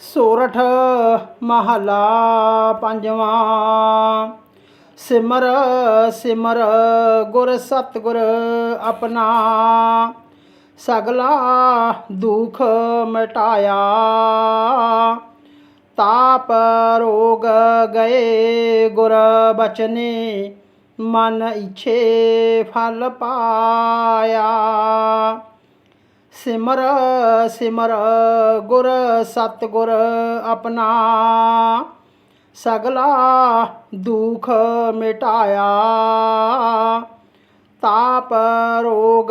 ਸੋਰਠ ਮਹਲਾ ਪੰਜਵਾਂ। ਸਿਮਰ ਸਿਮਰ ਗੁਰ ਸਤਿਗੁਰ ਆਪਣਾ। ਸਗਲਾ ਦੁਖ ਮਿਟਾਇਆ। ਤਾਪ ਰੋਗ ਗਏ ਗੁਰ ਬਚਨੇ। ਮਨ ਇਛੇ ਫਲ ਪਾਇਆ। ਸਿਮਰ ਸਿਮਰ ਗੁਰ, ਸਤਿਗੁਰ ਆਪਣਾ। ਸਗਲਾ ਦੁਖ ਮਿਟਾਇਆ। ਤਾਪ ਰੋਗ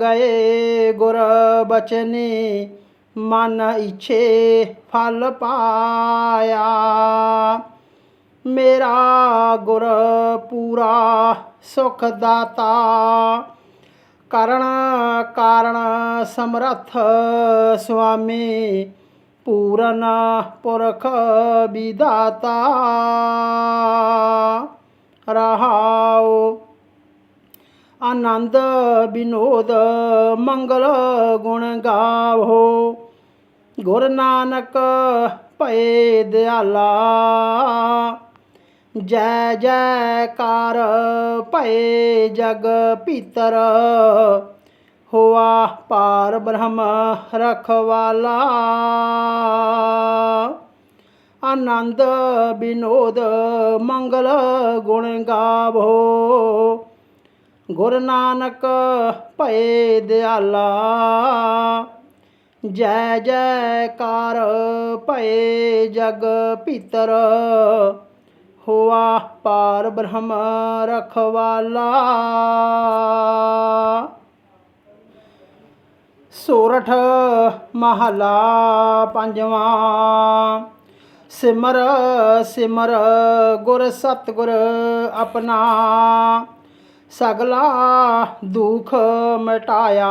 ਗਏ ਗੁਰ ਬਚਨੇ। ਮਨ ਇਛੇ ਫਲ ਪਾਇਆ। ਮੇਰਾ ਗੁਰ ਪੂਰਾ ਸੁਖ ਦਾਤਾ। ਕਰਨ ਕਾਰਣ ਸਮਰੱਥ ਸੁਆਮੀ ਪੂਰਨ ਪੁਰਖ ਵਿਦਾਤਾ ਰਹਾਓ ਆਨੰਦ ਬਿਨੋਦ ਮੰਗਲ ਗੁਣ ਗਾਵੋ। ਗੁਰ ਨਾਨਕ ਭਏ ਦਿਆਲਾ। ਜੈ ਜੈਕਾਰ ਭਏ ਜਗ ਭੀਤਰ, ਹੋਆ ਪਾਰ ਬ੍ਰਹਮ ਰਖਵਾਲਾ। ਆਨੰਦ ਬਿਨੋਦ ਮੰਗਲ ਗੁਣ ਗਾਵੋ। ਗੁਰ ਨਾਨਕ ਭਏ ਦਿਆਲਾ। ਜੈ ਜੈਕਾਰ ਭਏ ਜਗ ਭੀਤਰ ਹੋਆ, ਪਾਰ ਬ੍ਰਹਮ ਰਖਵਾਲਾ। ਸੋਰਠ ਮਹਲਾ ਪੰਜਵਾਂ, ਸਿਮਰ ਸਿਮਰ ਗੁਰ ਸਤਿਗੁਰ ਆਪਣਾ। ਸਗਲਾ ਦੁਖ ਮਿਟਾਇਆ,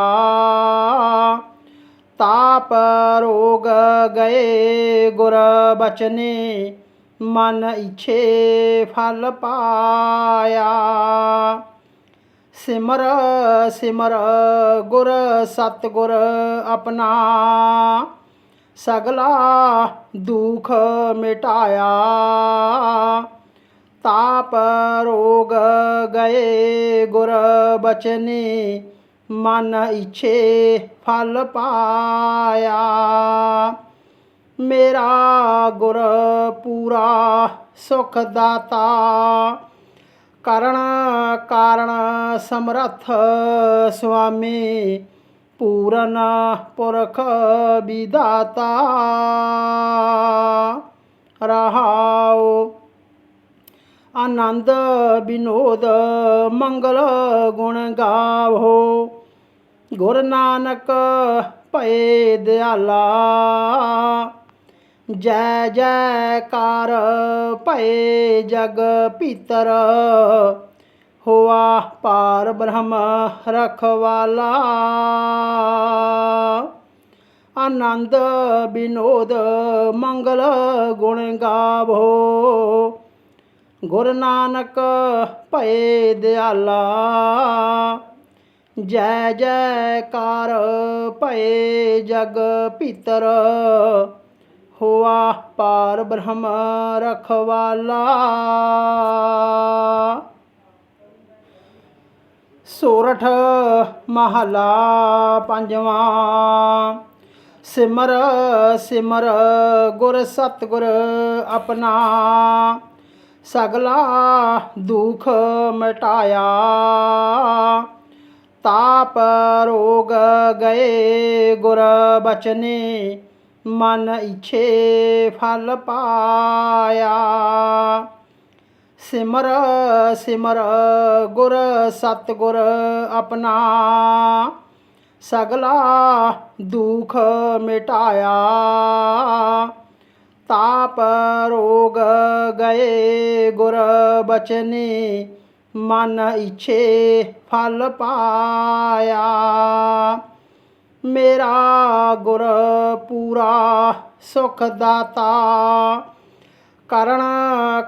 ਤਾਪ ਰੋਗ ਗਏ ਗੁਰ ਬਚਨੇ। ਮਨ ਇਛੇ ਫਲ ਪਾਇਆ। ਸਿਮਰ ਸਿਮਰ ਗੁਰ, ਸਤਿਗੁਰ ਆਪਣਾ। ਸਗਲਾ ਦੁਖ ਮਿਟਾਇਆ। ਤਾਪ ਰੋਗ ਗਏ ਗੁਰ ਬਚਨੇ। ਮਨ ਇਛੇ ਫਲ ਪਾਇਆ। ਮੇਰਾ ਗੁਰ ਪੂਰਾ ਸੁਖ ਦਾਤਾ। ਕਰਣ ਕਾਰਣ ਸਮਰੱਥ ਸੁਆਮੀ ਪੂਰਨ ਪੁਰਖ ਵਿਦਾਤਾ ਰਹਾਓ ਆਨੰਦ ਬਿਨੋਦ ਮੰਗਲ ਗੁਣ ਗਾਵੋ। ਗੁਰ ਨਾਨਕ ਭਏ ਦਿਆਲਾ। ਜੈ ਜੈਕਾਰ ਭਏ ਜਗ ਭੀਤਰ, ਹੋਆ ਪਾਰ ਬ੍ਰਹਮ ਰਖਵਾਲਾ। ਆਨੰਦ ਬਿਨੋਦ ਮੰਗਲ ਗੁਣ ਗਾਵੋ। ਗੁਰ ਨਾਨਕ ਭਏ ਦਿਆਲਾ। ਜੈ ਜੈਕਾਰ ਭਏ ਜਗ ਭੀਤਰ ਹੋਆ ਪਾਰ ਬ੍ਰਹਮ ਰਖਵਾਲਾ। ਸੋਰਠ ਮਹਲਾ ਪੰਜਵਾਂ। ਸਿਮਰ ਸਿਮਰ ਗੁਰ ਸਤਿਗੁਰ ਆਪਣਾ। ਸਗਲਾ ਦੁਖ ਮਿਟਾਇਆ। ਤਾਪ ਰੋਗ ਗਏ ਗੁਰ ਬਚਨੇ। ਮਨ ਇਛੇ ਫਲ ਪਾਇਆ। ਸਿਮਰ ਸਿਮਰ ਗੁਰ, ਸਤਿਗੁਰ ਆਪਣਾ। ਸਗਲਾ ਦੁਖ ਮਿਟਾਇਆ। ਤਾਪ ਰੋਗ ਗਏ ਗੁਰ ਬਚਨੇ। ਮਨ ਇਛੇ ਫਲ ਪਾਇਆ। ਮੇਰਾ ਗੁਰ ਪੂਰਾ ਸੁਖ ਦਾਤਾ। ਕਰਨ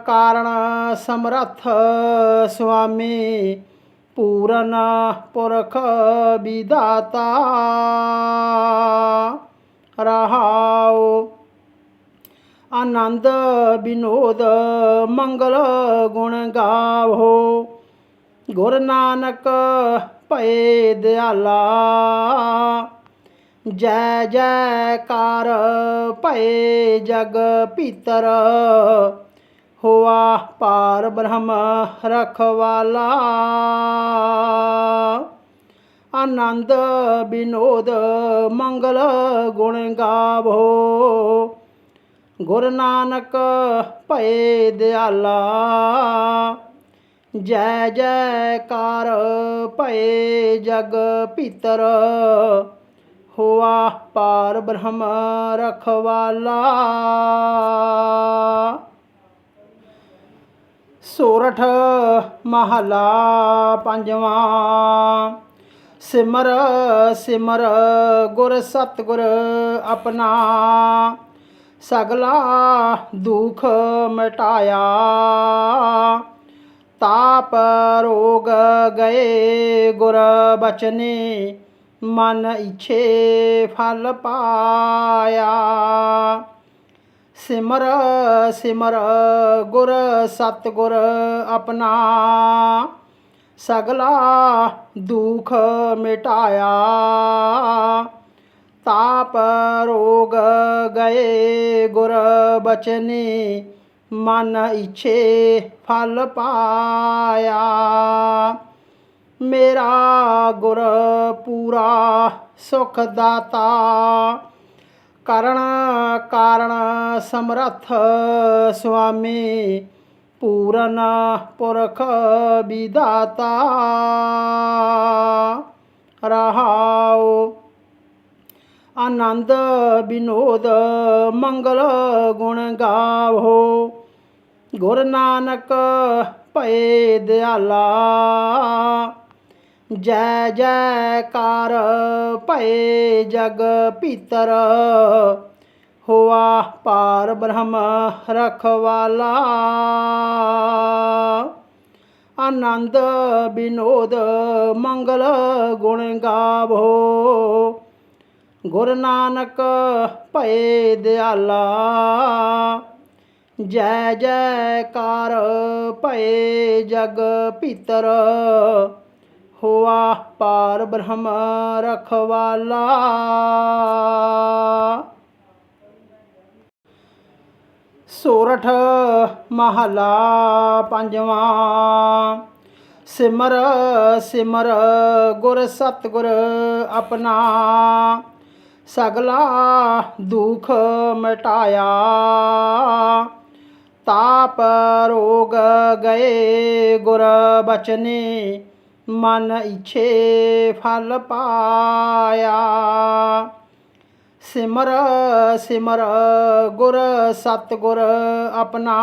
ਕਾਰਣ ਸਮਰੱਥ ਸੁਆਮੀ ਪੂਰਨ ਪੁਰਖ ਵਿਦਾਤਾ ਰਹਾਓ ਆਨੰਦ ਬਿਨੋਦ ਮੰਗਲ ਗੁਣ ਗਾਵੋ। ਗੁਰ ਨਾਨਕ ਭਏ ਦਿਆਲਾ। ਜੈ ਜੈਕਾਰ ਭਏ ਜਗ ਭੀਤਰ, ਹੋਆ ਪਾਰ ਬ੍ਰਹਮ ਰਖਵਾਲਾ। ਆਨੰਦ ਬਿਨੋਦ ਮੰਗਲ ਗੁਣ ਗਾਵੋ। ਗੁਰ ਨਾਨਕ ਭਏ ਦਿਆਲਾ। ਜੈ ਜੈਕਾਰ ਭਏ ਜਗ ਭੀਤਰ ਹੋਆ ਪਾਰ ਬ੍ਰਹਮ ਰਖਵਾਲਾ। ਸੋਰਠ ਮਹਲਾ ਪੰਜਵਾਂ, ਸਿਮਰ ਸਿਮਰ ਗੁਰ ਸਤਿਗੁਰ ਆਪਣਾ। ਸਗਲਾ ਦੁਖ ਮਿਟਾਇਆ। ਤਾਪ ਰੋਗ ਗਏ ਗੁਰ ਬਚਨੇ। ਮਨ ਇਛੇ ਫਲ ਪਾਇਆ। ਸਿਮਰ ਸਿਮਰ ਗੁਰ, ਸਤਿਗੁਰ ਆਪਣਾ। ਸਗਲਾ ਦੁਖ ਮਿਟਾਇਆ। ਤਾਪ ਰੋਗ ਗਏ ਗੁਰ ਬਚਨੇ। ਮਨ ਇਛੇ ਫਲ ਪਾਇਆ। ਮੇਰਾ ਗੁਰ ਪੂਰਾ ਸੁਖ ਦਾਤਾ। ਕਰਣ ਕਾਰਣ ਸਮਰੱਥ ਸੁਆਮੀ ਪੂਰਨ ਪੁਰਖ ਵਿਦਾਤਾ ਰਹਾਓ ਆਨੰਦ ਬਿਨੋਦ ਮੰਗਲ ਗੁਣ ਗਾਵੋ। ਗੁਰ ਨਾਨਕ ਭਏ ਦਿਆਲਾ। ਜੈ ਜੈਕਾਰ ਭਏ ਜਗ ਭੀਤਰ। ਹੋਆ ਪਾਰ ਬ੍ਰਹਮ ਰਖਵਾਲਾ। ਆਨੰਦ ਬਿਨੋਦ ਮੰਗਲ ਗੁਣ ਗਾਵੋ। ਗੁਰ ਨਾਨਕ ਭਏ ਦਿਆਲਾ। ਜੈ ਜੈਕਾਰ ਭਏ ਜਗ ਭੀਤਰ। ਹੋਆ ਪਾਰ ਬ੍ਰਹਮ ਰਖਵਾਲਾ। ਸੋਰਠ ਮਹਲਾ ਪੰਜਵਾਂ। ਸਿਮਰ ਸਿਮਰ ਗੁਰ ਸਤਿਗੁਰ ਆਪਣਾ। ਸਗਲਾ ਦੁਖ ਮਿਟਾਇਆ। ਤਾਪ ਰੋਗ ਗਏ ਗੁਰ ਬਚਨੇ। ਮਨ ਇਛੇ ਫਲ ਪਾਇਆ। ਸਿਮਰ ਸਿਮਰ ਗੁਰ, ਸਤਿਗੁਰ ਆਪਣਾ।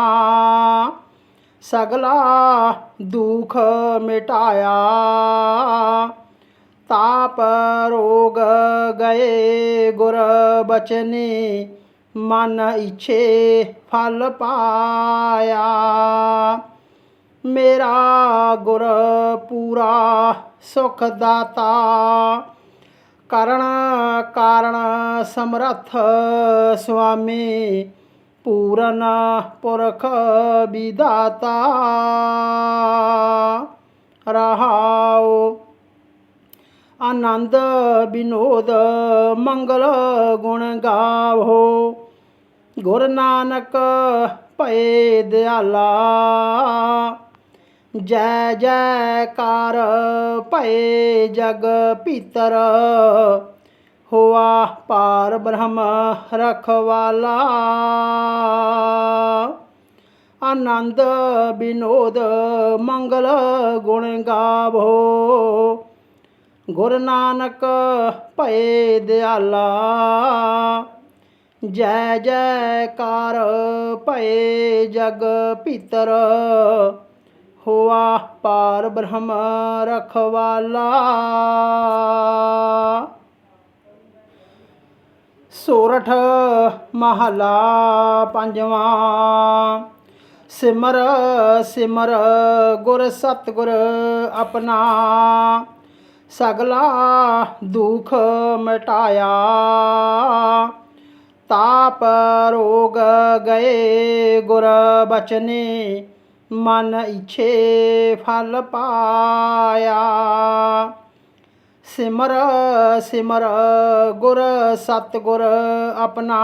ਸਗਲਾ ਦੁਖ ਮਿਟਾਇਆ। ਤਾਪ ਰੋਗ ਗਏ ਗੁਰ ਬਚਨੇ। ਮਨ ਇਛੇ ਫਲ ਪਾਇਆ। ਮੇਰਾ ਗੁਰ ਪੂਰਾ ਸੁਖ ਦਾਤਾ। ਕਰਣ ਕਾਰਣ ਸਮਰੱਥ ਸੁਆਮੀ ਪੂਰਨ ਪੁਰਖ ਵਿਦਾਤਾ ਰਹਾਓ ਆਨੰਦ ਬਿਨੋਦ ਮੰਗਲ ਗੁਣ ਗਾਵੋ। ਗੁਰ ਨਾਨਕ ਭਏ ਦਿਆਲਾ। ਜੈ ਜੈਕਾਰ ਭਏ ਜਗ ਭੀਤਰ। ਹੋਆ ਪਾਰ ਬ੍ਰਹਮ ਰਖਵਾਲਾ। ਆਨੰਦ ਬਿਨੋਦ ਮੰਗਲ ਗੁਣ ਗਾਵੋ। ਗੁਰ ਨਾਨਕ ਭਏ ਦਿਆਲਾ। ਜੈ ਜੈਕਾਰ ਭਏ ਜਗ ਭੀਤਰ। ਹੋਆ ਪਾਰ ਬ੍ਰਹਮ ਰਖਵਾਲਾ। ਸੋਰਠ ਮਹਲਾ ਪੰਜਵਾਂ। ਸਿਮਰ ਸਿਮਰ ਗੁਰ ਸਤਿਗੁਰ ਆਪਣਾ। ਸਗਲਾ ਦੁਖ ਮਿਟਾਇਆ। ਤਾਪ ਰੋਗ ਗਏ ਗੁਰ ਬਚਨੇ। ਮਨ ਇਛੇ ਫਲ ਪਾਇਆ। ਸਿਮਰ ਸਿਮਰ ਗੁਰ, ਸਤਿਗੁਰ ਆਪਣਾ।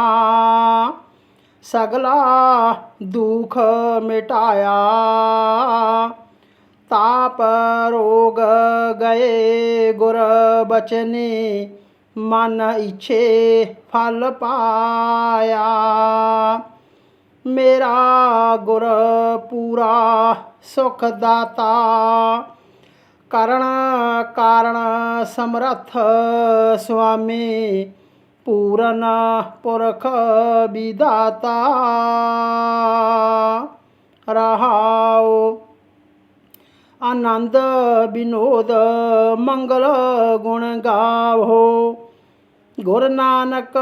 ਸਗਲਾ ਦੁਖ ਮਿਟਾਇਆ। ਤਾਪ ਰੋਗ ਗਏ ਗੁਰ ਬਚਨੇ। ਮਨ ਇਛੇ ਫਲ ਪਾਇਆ। ਮੇਰਾ ਗੁਰ ਪੂਰਾ ਸੁਖ ਦਾਤਾ। ਕਰਣ ਕਾਰਣ ਸਮਰੱਥ ਸੁਆਮੀ ਪੂਰਨ ਪੁਰਖ ਵਿਦਾਤਾ ਰਹਾਉ ਆਨੰਦ ਬਿਨੋਦ ਮੰਗਲ ਗੁਣ ਗਾਵੋ। ਗੁਰ ਨਾਨਕ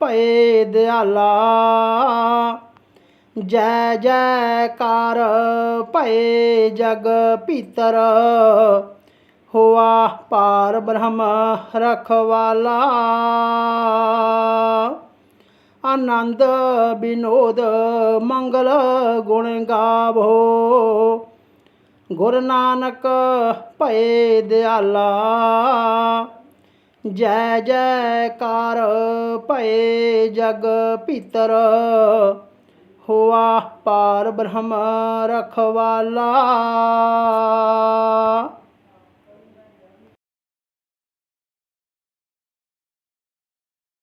ਭਏ ਦਿਆਲਾ। ਜੈ ਜੈਕਾਰ ਭਏ ਜਗ ਭੀਤਰ। ਹੋਆ ਪਾਰ ਬ੍ਰਹਮ ਰਖਵਾਲਾ। ਆਨੰਦ ਬਿਨੋਦ ਮੰਗਲ ਗੁਣ ਗਾਵੋ। ਗੁਰ ਨਾਨਕ ਭਏ ਦਿਆਲਾ। ਜੈ ਜੈਕਾਰ ਭਏ ਜਗ ਭੀਤਰ। ਹੋਆ ਪਾਰ ਬ੍ਰਹਮ ਰਖਵਾਲਾ।